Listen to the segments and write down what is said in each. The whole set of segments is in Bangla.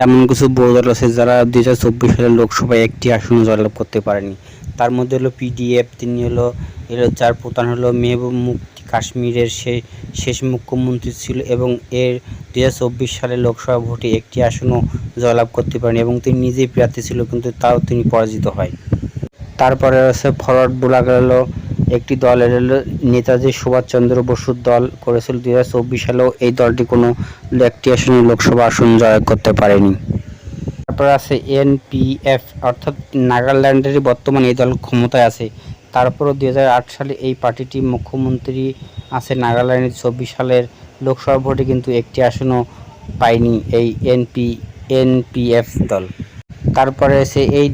এমন কিছু দল আছে যারা দুই হাজার চব্বিশ সালের লোকসভায় একটি আসন জয়লাভ করতে পারেনি। তার মধ্যে হলো পিডিএফ তিনি হলো, এর যার প্রধান হলো মেহবুব মুক্তি কাশ্মীরের শেষ মুখ্যমন্ত্রী ছিল এবং এর দুই হাজার চব্বিশ সালে লোকসভা ভোটে একটি আসনও জয়লাভ করতে পারেনি এবং তিনি নিজেই প্রার্থী ছিল, কিন্তু তাও তিনি পরাজিত হয়। তারপরে আছে ফরওয়ার্ড ব্লক হলো একটি দলের হলো নেতাজি সুভাষচন্দ্র বসুর দল করেছিল দুই হাজার চব্বিশ সালেও এই দলটি কোনো একটি আসনে লোকসভা আসন জয় করতে পারেনি। তারপর আছে এনপিএফ অর্থাৎ নাগাল্যান্ডেরই বর্তমানে এই দল ক্ষমতায় আছে। তারপরও দু হাজার আট সালে এই পার্টিটি মুখ্যমন্ত্রী আছে নাগাল্যান্ডের চব্বিশ সালের লোকসভা ভোটে কিন্তু একটি আসনও পায়নি এই এনপি এনপিএফ দল। তারপরে আছে এই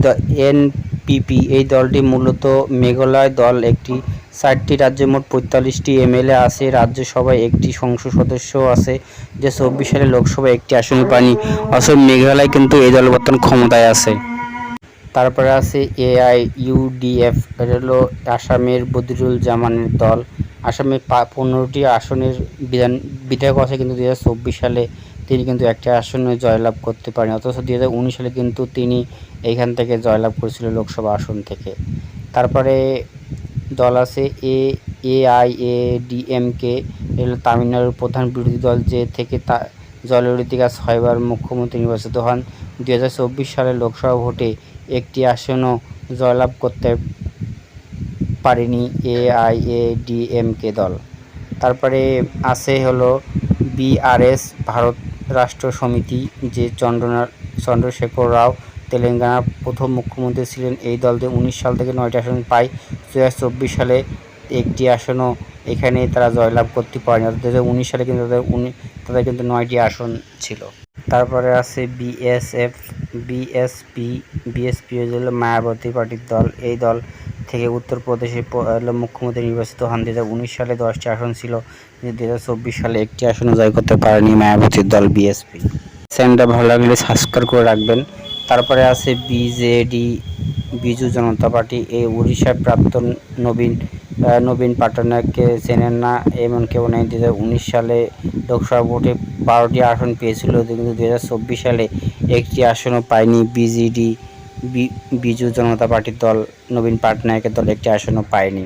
এনপিপি এই দলটি মূলত মেঘালয় দল। একটি ষাটটি রাজ্যে মোট পঁয়তাল্লিশটি এমএলএ আছে। রাজ্যসভায় একটি সংসদ সদস্য আছে। যে চব্বিশ সালে লোকসভায় একটি আসনই পায়নি। অসম মেঘালয় কিন্তু এই দল বর্তমান ক্ষমতায় আছে। তারপরে আছে এআই ইউডিএফ এটা হলো আসামের বদিরুল জামানের দল। আসামে পনেরোটি আসনের বিধান বিধায়ক আছে কিন্তু দু হাজার চব্বিশ সালে তিনি কিন্তু একটা আসনে জয়লাভ করতে পারেন। অথচ দু হাজার উনিশ সালে কিন্তু তিনি এইখান থেকে জয়লাভ করেছিল লোকসভা আসন থেকে। তারপরে দল আছে এ এআইএডিএমকে এগুলো তামিলনাড়ুর প্রধান বিরোধী দল যে থেকে তা জয়ললিতা ছয়বার মুখ্যমন্ত্রী নির্বাচিত হন। দুই সালের লোকসভা ভোটে একটি আসনও জয়লাভ করতে পারেনি এআইএডিএমকে দল। তারপরে আছে হলো বিআরএস ভারত রাষ্ট্র সমিতি যে চন্দ্রনাথ চন্দ্রশেখর রাও তেলেঙ্গানার প্রথম মুখ্যমন্ত্রী ছিলেন, এই দল দিয়ে উনিশ সাল থেকে নয়টি আসন পায়। দু হাজার চব্বিশ সালে একটি আসনও এখানে তারা জয়লাভ করতে পারেনি। অর্থাৎ দু হাজার উনিশ সালে কিন্তু তাদের উনি, তাদের কিন্তু নয়টি আসন ছিল। তারপরে আছে বিএসএফ, বিএসপি বিএসপি হলো মায়াবতী পার্টির দল। এই দল থেকে উত্তরপ্রদেশে প- হলো মুখ্যমন্ত্রী নির্বাচিত হন। দু হাজার উনিশ সালে দশটি আসন ছিল। দু হাজার চব্বিশ সালে একটি আসনও জয় করতে পারেনি মায়াবতীর দল বিএসপি। চ্যানেলটা ভালো লাগলে সাবস্ক্রাইব করে রাখবেন। তারপরে আছে বিজেডি, বিজু জনতা পার্টি, এই উড়িষ্যার প্রাক্তন নবীন নবীন পাটনায়ককে চেনেন না এমন কেউ নেই দু হাজার উনিশ সালে লোকসভা ভোটে বারোটি আসন পেয়েছিল, কিন্তু দু হাজার চব্বিশ সালে একটি আসনও পায়নি বিজেডি। বিজু জনতা পার্টির দল নবীন পাটনায়কের দল একটি আসনও পায়নি।